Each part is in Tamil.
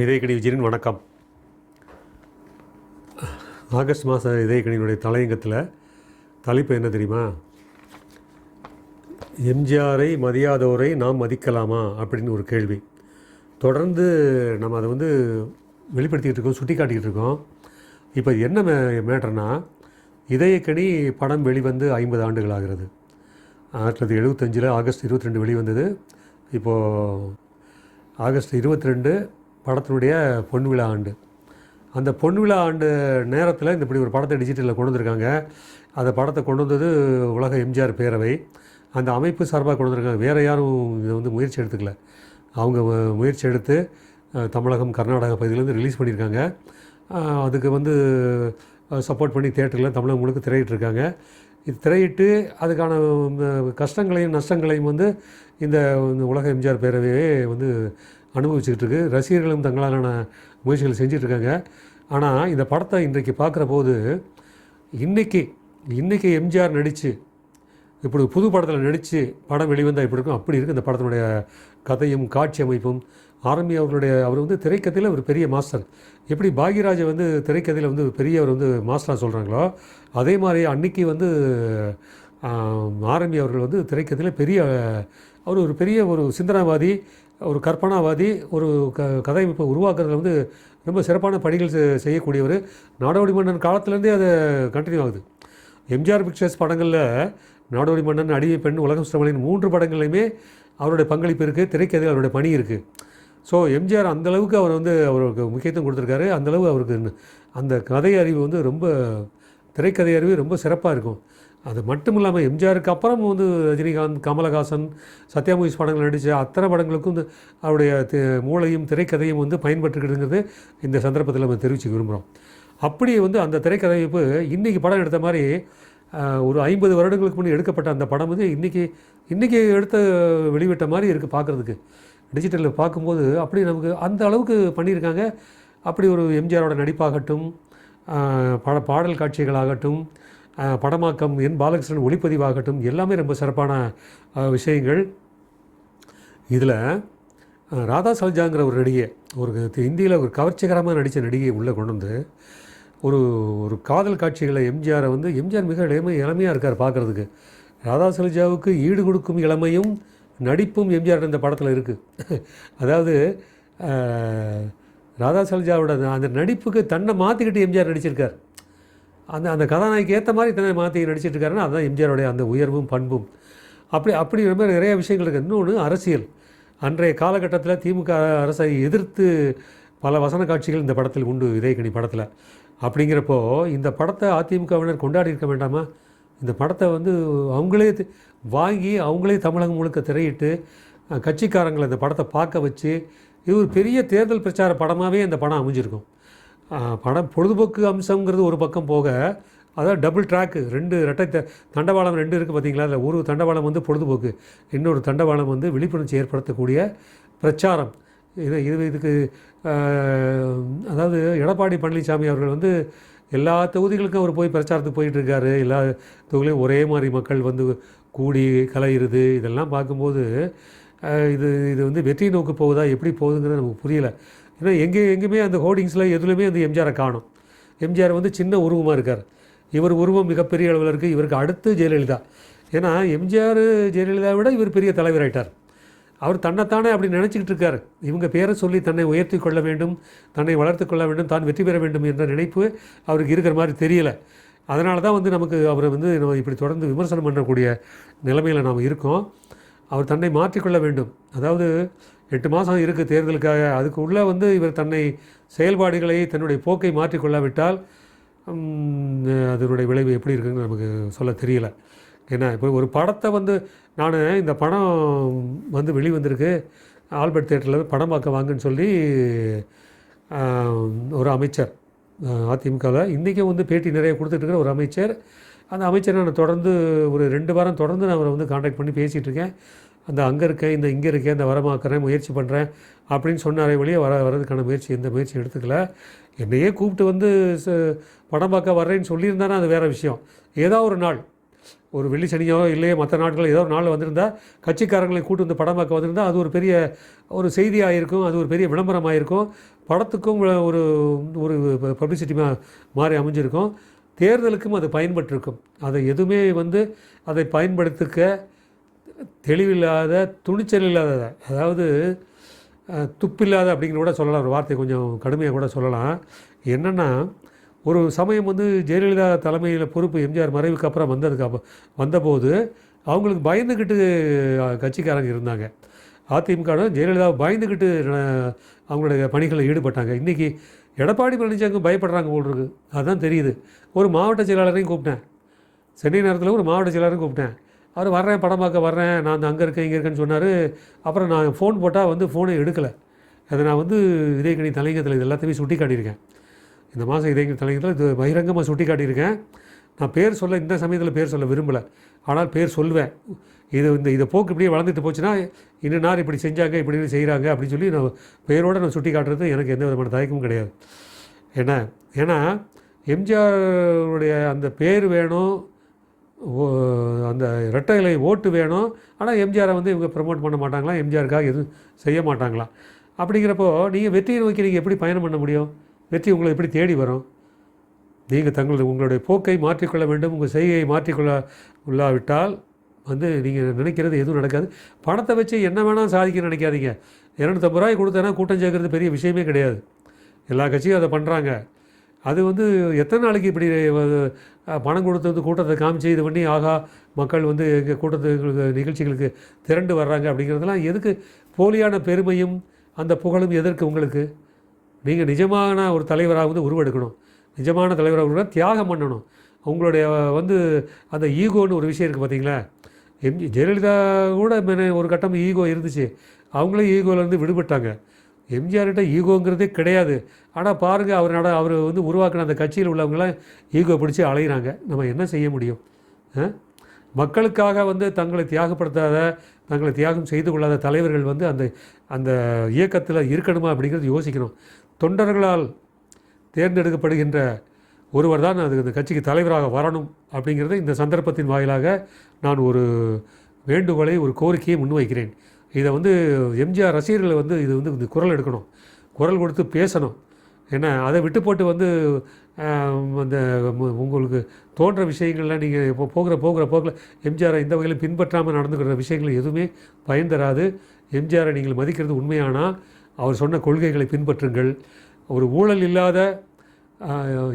இதயக்கணி விஜயன் வணக்கம். ஆகஸ்ட் மாத இதயக்கணியினுடைய தலையங்கத்தில் தலைப்பு என்ன தெரியுமா? எம்ஜிஆரை மதியாதோரை நாம் மதிக்கலாமா? அப்படின்னு ஒரு கேள்வி. தொடர்ந்து நம்ம அதை வந்து வெளிப்படுத்திக்கிட்டு இருக்கோம் சுட்டி காட்டிக்கிட்டு இருக்கோம். இப்போ என்ன மே மேட்டர்னா இதயக்கணி படம் வெளிவந்து ஐம்பது ஆண்டுகள் ஆகிறது. ஆயிரத்தி தொள்ளாயிரத்தி எழுபத்தஞ்சில் ஆகஸ்ட் இருபத்தி ரெண்டு வெளிவந்தது. இப்போது ஆகஸ்ட் இருபத்தி ரெண்டு படத்தினுடைய பொன் விழா ஆண்டு. அந்த பொன் விழா ஆண்டு நேரத்தில் இந்த இப்படி ஒரு படத்தை டிஜிட்டலில் கொண்டு வந்திருக்காங்க. அந்த படத்தை கொண்டு வந்தது உலக எம்ஜிஆர் பேரவை. அந்த அமைப்பு சார்பாக கொண்டு வந்திருக்காங்க. வேறு யாரும் இதை வந்து முயற்சி எடுத்துக்கல. அவங்க முயற்சி எடுத்து தமிழகம் கர்நாடக பகுதியிலேருந்து ரிலீஸ் பண்ணியிருக்காங்க. அதுக்கு வந்து சப்போர்ட் பண்ணி தேட்டரில் தமிழகம் முழுக்க திரையிட்டிருக்காங்க. திரையிட்டு அதுக்கான கஷ்டங்களையும் நஷ்டங்களையும் வந்து இந்த இந்த உலக எம்ஜிஆர் பேரவையே வந்து அனுபவிச்சுக்கிட்டு இருக்கு. ரசிகர்களும் தங்களாலான முயற்சிகள் செஞ்சிட்ருக்காங்க. ஆனால் இந்த படத்தை இன்றைக்கு பார்க்குற போது இன்றைக்கி இன்றைக்கி எம்ஜிஆர் நடித்து இப்படி புது படத்தில் நடித்து படம் வெளிவந்தால் இப்படி இருக்கும். அப்படி இருக்குது இந்த படத்தினுடைய கதையும் காட்சி அமைப்பும். ஆரம்பி அவர்களுடைய அவர் வந்து திரைக்கதையில் ஒரு பெரிய மாஸ்டர். எப்படி பாக்யராஜை வந்து திரைக்கதையில் வந்து ஒரு பெரிய அவர் வந்து மாஸ்டராக சொல்கிறாங்களோ அதே மாதிரி அன்னைக்கு வந்து ஆரம்பி அவர்கள் வந்து திரைக்கதையில் பெரிய அவர் ஒரு பெரிய ஒரு சிந்தனாவாதி ஒரு கற்பனாவாதி ஒரு க கதையமைப்பை உருவாக்குறதுல வந்து ரொம்ப சிறப்பான பணிகள் செய்யக்கூடியவர். நாடோடி மன்னன் காலத்துலேருந்தே அது கண்டினியூ ஆகுது. எம்ஜிஆர் பிக்சர்ஸ் படங்களில் நாடோடி மன்னன் அடிமை பெண் உலகம் சிரமலின் மூன்று படங்கள்லையுமே அவருடைய பங்களிப்பு இருக்குது திரைக்கதையில் அவருடைய பணி இருக்குது ஸோ எம்ஜிஆர் அந்த அளவுக்கு அவர் வந்து அவருக்கு முக்கியத்துவம் கொடுத்துருக்காரு. அந்தளவு அவருக்கு அந்த கதை அறிவு வந்து ரொம்ப திரைக்கதை அறிவு ரொம்ப சிறப்பாக இருக்கும். அது மட்டும் இல்லாமல் எம்ஜிஆருக்கு அப்புறம் வந்து ரஜினிகாந்த் கமலஹாசன் சத்யா மூவிஸ் படங்கள் நடித்த அத்தனை படங்களுக்கும் வந்து அவருடைய மூளையும் திரைக்கதையும் வந்து பயன்பட்டுக்கிட்டுங்கிறது இந்த சந்தர்ப்பத்தில் நம்ம தெரிவித்து விரும்புகிறோம் அப்படி வந்து அந்த திரைக்கதைப்பு இன்றைக்கி படம் எடுத்த மாதிரி ஒரு ஐம்பது வருடங்களுக்கு முன்னே எடுக்கப்பட்ட அந்த படம் வந்து இன்றைக்கி இன்றைக்கி எடுத்த வெளிவிட்ட மாதிரி இருக்குது பார்க்குறதுக்கு டிஜிட்டலில் பார்க்கும்போது அப்படி நமக்கு அந்த அளவுக்கு பண்ணியிருக்காங்க. அப்படி ஒரு எம்ஜிஆரோட நடிப்பாகட்டும் பட பாடல் காட்சிகளாகட்டும் படமாக்கம் என் பாலகிருஷ்ணன் ஒளிப்பதிவாகட்டும் எல்லாமே ரொம்ப சிறப்பான விஷயங்கள். இதில் ராதா சல்ஜாங்கிற ஒரு நடிகை ஒரு இந்தியில் ஒரு கவர்ச்சிகரமாக நடித்த நடிகையை உள்ளே கொண்டு வந்து ஒரு ஒரு காதல் காட்சிகளை எம்ஜிஆரை வந்து எம்ஜிஆர் மிக இளமை இளமையாக இருக்கார் பார்க்குறதுக்கு. ராதா சல்ஜாவுக்கு ஈடு கொடுக்கும் இளமையும் நடிப்பும் எம்ஜிஆர் இந்த படத்தில் இருக்குது அதாவது ராதா சல்ஜாவோட அந்த- நடிப்புக்கு தன்னை மாற்றிக்கிட்டு எம்ஜிஆர் நடிச்சிருக்கார். அந்த அந்த கதாநாயகிக்கு ஏற்ற மாதிரி தன்னை மாற்றி நடிச்சிட்டு இருக்காருன்னா அதுதான் எம்ஜிஆருடைய அந்த உயர்வும் பண்பும். அப்படி அப்படி மாதிரி நிறைய விஷயங்கள் இருக்குது இன்னொன்று அரசியல். அன்றைய காலகட்டத்தில் திமுக அரசை எதிர்த்து பல வசன காட்சிகள் இந்த படத்தில் உண்டு இதயக்கணி படத்தில். அப்படிங்கிறப்போ இந்த படத்தை அதிமுகவினர் கொண்டாடி இருக்க வேண்டாமா? இந்த படத்தை வந்து அவங்களே வாங்கி அவங்களே தமிழகம் முழுக்க திரையிட்டு கட்சிக்காரங்களை இந்த படத்தை பார்க்க வச்சு இது ஒரு பெரிய தேர்தல் பிரச்சார படமாகவே இந்த படம் அமைஞ்சிருக்கும். படம் பொழுதுபோக்கு அம்சங்கிறது ஒரு பக்கம் போக அதாவது டபுள் ட்ராக்கு ரெண்டு ரெட்டை தண்டவாளம் ரெண்டு இருக்குது பார்த்தீங்களா அதில் ஒரு தண்டவாளம் வந்து பொழுதுபோக்கு இன்னொரு தண்டவாளம் வந்து விழிப்புணர்ச்சி ஏற்படுத்தக்கூடிய பிரச்சாரம். இது இது இதுக்கு அதாவது எடப்பாடி பழனிசாமி அவர்கள் வந்து எல்லா தொகுதிகளுக்கும் அவர் போய் பிரச்சாரத்துக்கு போயிட்டுருக்காரு. எல்லா தொகுதியிலும் ஒரே மாதிரி மக்கள் வந்து கூடி கலையிறது இதெல்லாம் பார்க்கும்போது இது இது வந்து வெற்றி நோக்கு போகுதா எப்படி போகுதுங்கிறது நமக்கு புரியலை. ஏன்னா எங்கே எங்கேயுமே அந்த ஹோர்டிங்ஸில் எதுலையுமே அந்த எம்ஜிஆரை காணும். எம்ஜிஆர் வந்து சின்ன உருவமாக இருக்கார். இவர் உருவம் மிகப்பெரிய அளவில் இருக்குது இவருக்கு அடுத்து ஜெயலலிதா. ஏன்னா எம்ஜிஆர் ஜெயலலிதா விட இவர் பெரிய தலைவராயிட்டார். அவர் தன்னைத்தானே அப்படி நினச்சிக்கிட்டு இருக்கார். இவங்க பேரை சொல்லி தன்னை உயர்த்தி கொள்ள வேண்டும் தன்னை வளர்த்து கொள்ள வேண்டும் தான் வெற்றி பெற வேண்டும் என்ற நினைப்பு அவருக்கு இருக்கிற மாதிரி தெரியல. அதனால தான் வந்து நமக்கு அவரை வந்து நம்ம இப்படி தொடர்ந்து விமர்சனம் பண்ணக்கூடிய நிலைமையில் நாம் இருக்கோம். அவர் தன்னை மாற்றிக்கொள்ள வேண்டும். அதாவது எட்டு மாதம் இருக்குது தேர்தலுக்காக. அதுக்கு உள்ளே வந்து இவர் தன்னை செயல்பாடுகளை தன்னுடைய போக்கை மாற்றிக்கொள்ளாவிட்டால் அதனுடைய விளைவு எப்படி இருக்குன்னு நமக்கு சொல்ல தெரியலை. ஏன்னா இப்போ ஒரு படத்தை வந்து நான் இந்த படம் வந்து வெளிவந்திருக்கு. ஆல்பர்ட் தேட்டரில் படம் பார்க்க வாங்கன்னு சொல்லி ஒரு அமைச்சர் அதிமுகவில் இன்றைக்கும் வந்து பேட்டி நிறைய கொடுத்துட்ருக்கிற ஒரு அமைச்சர். அந்த அமைச்சரை நான் தொடர்ந்து ஒரு ரெண்டு வாரம் தொடர்ந்து நான் அவரை வந்து காண்டாக்ட் பண்ணி பேசிகிட்டு இருக்கேன். அந்த அங்கே இருக்கேன் இந்த இங்கே இருக்கேன் இந்த வரமாக்குறேன் முயற்சி பண்ணுறேன் அப்படின்னு சொன்னாரே வெளியே வர வர்றதுக்கான முயற்சி எந்த முயற்சி எடுத்துக்கல. என்னையே கூப்பிட்டு வந்து ச- படம் பார்க்க வர்றேன்னு சொல்லியிருந்தானே அது வேறு விஷயம். ஏதோ ஒரு நாள் ஒரு வெள்ளி சனியோ இல்லையே மற்ற நாட்கள் ஏதோ ஒரு நாள் வந்திருந்தால் கட்சிக்காரங்களை கூட்டு வந்து படம் பார்க்க வந்திருந்தால் அது ஒரு பெரிய ஒரு செய்தியாக இருக்கும் அது ஒரு பெரிய விளம்பரமாக இருக்கும் படத்துக்கும் ஒரு ஒரு பப்ளிசிட்டி மாதிரி அமைஞ்சிருக்கும். தேர்தலுக்கும் அது பயன்பட்டிருக்கும். அதை எதுவுமே வந்து அதை பயன்படுத்திக்க தெளிவில்லாத துணிச்சல் இல்லாத அதாவது துப்பில்லாத அப்படிங்கிற கூட சொல்லலாம். ஒரு வார்த்தை கொஞ்சம் கடுமையாக கூட சொல்லலாம். என்னென்னா ஒரு சமயம் வந்து ஜெயலலிதா தலைமையில் பொறுப்பு எம்ஜிஆர் மறைவுக்கு அப்புறம் வந்ததுக்கு அப்போ வந்தபோது அவங்களுக்கு பயந்துக்கிட்டு கட்சிக்காரங்க இருந்தாங்க. அதிமுகவும் ஜெயலலிதா பயந்துக்கிட்டு அவங்களுடைய பணிகளில் ஈடுபட்டாங்க. இன்றைக்கி எடப்பாடி பழனிசாமி பயப்படுறாங்க போல் இருக்கு. அதுதான் தெரியுது. ஒரு மாவட்ட செயலாளரையும் கூப்பிட்டேன். சென்னை நேரத்தில் ஒரு மாவட்ட செயலாளரும் கூப்பிட்டேன். அவர் வர்றேன் படம் பார்க்க வர்றேன் நான் அங்கே இருக்கேன் இங்கே இருக்கேன்னு சொன்னார். அப்புறம் நான் ஃபோன் போட்டால் வந்து ஃபோனை எடுக்கலை. அதை நான் வந்து இதே கணி தலைங்கத்தில் இது எல்லாத்தையுமே சுட்டி காட்டியிருக்கேன் இந்த மாதம் இதயக்கணி தலையங்கத்தில் இது பகிரங்கமாக சுட்டி காட்டியிருக்கேன் நான் பேர் சொல்ல இந்த சமயத்தில் பேர் சொல்ல விரும்பலை. ஆனால் பேர் சொல்வேன். இது இந்த இதை போக்கு இப்படியே வளர்ந்துட்டு போச்சுன்னா இன்னும் நார் இப்படி செஞ்சாங்க இப்படி செய்கிறாங்க அப்படின்னு சொல்லி நான் பேரோடு நான் சுட்டி காட்டுறது எனக்கு எந்த விதமான தயக்கமும் கிடையாது. என்ன ஏன்னா எம்ஜிஆருடைய அந்த பேர் வேணும் ஓ அந்த இரட்டை இலை ஓட்டு வேணும். ஆனால் எம்ஜிஆரை வந்து இவங்க ப்ரமோட் பண்ண மாட்டாங்களா? எம்ஜிஆருக்காக எதுவும் செய்ய மாட்டாங்களா? அப்படிங்கிறப்போ நீங்கள் வெற்றியை நோக்கி நீங்கள் எப்படி பயணம் பண்ண முடியும்? வெற்றி உங்களை எப்படி தேடி வரும்? நீங்கள் தங்களது உங்களுடைய போக்கை மாற்றிக்கொள்ள வேண்டும். உங்கள் செய்கையை மாற்றிக்கொள்ள உள்ளாவிட்டால் வந்து நீங்கள் நினைக்கிறது எதுவும் நடக்காது. பணத்தை வச்சு என்ன வேணால் சாதிக்க நினைக்காதீங்க. இரநூத்தம்பது ரூபாய் கொடுத்தேன்னா கூட்டம் சேர்க்கறது பெரிய விஷயமே கிடையாது. எல்லா கட்சியும் அதை பண்ணுறாங்க அது வந்து எத்தனை நாளைக்கு இப்படி பணம் கொடுத்து வந்து கூட்டத்தை காமிச்சு இது பண்ணி ஆகா மக்கள் வந்து எங்கள் கூட்டத்துக்கு நிகழ்ச்சிகளுக்கு திரண்டு வர்றாங்க அப்படிங்கிறதெல்லாம் எதுக்கு? போலியான பெருமையும் அந்த புகழும் எதற்கு உங்களுக்கு? நீங்கள் நிஜமான ஒரு தலைவராக வந்து உருவெடுக்கணும். நிஜமான தலைவராக உருவ தியாகம் பண்ணணும். உங்களுடைய வந்து அந்த ஈகோன்னு ஒரு விஷயம் இருக்குது பார்த்தீங்களா எம்ஜி ஜெயலலிதா கூட ஒரு கட்டம் ஈகோ இருந்துச்சு. அவங்களே ஈகோலேருந்து விடுபட்டாங்க. எம்ஜிஆர்கிட்ட ஈகோங்கிறதே கிடையாது. ஆனால் பாருங்கள் அவர் நட அவர் வந்து உருவாக்கின அந்த கட்சியில் உள்ளவங்களாம் ஈகோ பிடிச்சி அலையிறாங்க. நம்ம என்ன செய்ய முடியும்? மக்களுக்காக வந்து தங்களை தியாகப்படுத்தாத தங்களை தியாகம் செய்து கொள்ளாத தலைவர்கள் வந்து அந்த அந்த இயக்கத்தில் இருக்கணுமா அப்படிங்கிறது யோசிக்கணும். தொண்டர்களால் தேர்ந்தெடுக்கப்படுகின்ற ஒருவர் தான் அது அந்த கட்சிக்கு தலைவராக வரணும் அப்படிங்கிறத இந்த சந்தர்ப்பத்தின் வாயிலாக நான் ஒரு வேண்டுகோளை ஒரு கோரிக்கையை முன்வைக்கிறேன். இதை வந்து எம்ஜிஆர் ரசிகர்கள் வந்து இது வந்து இந்த குரல் எடுக்கணும். குரல் கொடுத்து பேசணும். என்ன அதை விட்டு போட்டு வந்து அந்த உங்களுக்கு தோன்ற விஷயங்கள்லாம் நீங்கள் இப்போ போகிற போகிற போக்கில் எம்ஜிஆரை இந்த வகையில் பின்பற்றாமல் நடந்துக்கிற விஷயங்கள் எதுவுமே பயன் தராது. எம்ஜிஆரை நீங்கள் மதிக்கிறது உண்மையானால் அவர் சொன்ன கொள்கைகளை பின்பற்றுங்கள். ஒரு ஊழல் இல்லாத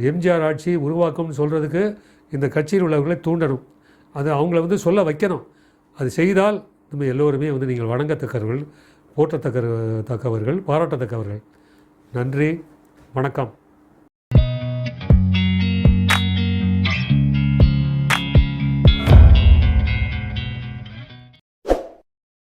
எம்ஜிஆர் ஆட்சி உருவாக்கும்னு சொல்கிறதுக்கு இந்த கட்சியில் உள்ளவர்களை தூண்டணும். அது அவங்கள வந்து சொல்ல வைக்கணும். அது செய்தால் நம்ம எல்லோருமே வந்து நீங்கள் வணங்கத்தக்கவர்கள் போற்றத்தக்க தக்கவர்கள் பாராட்டத்தக்கவர்கள். நன்றி வணக்கம்.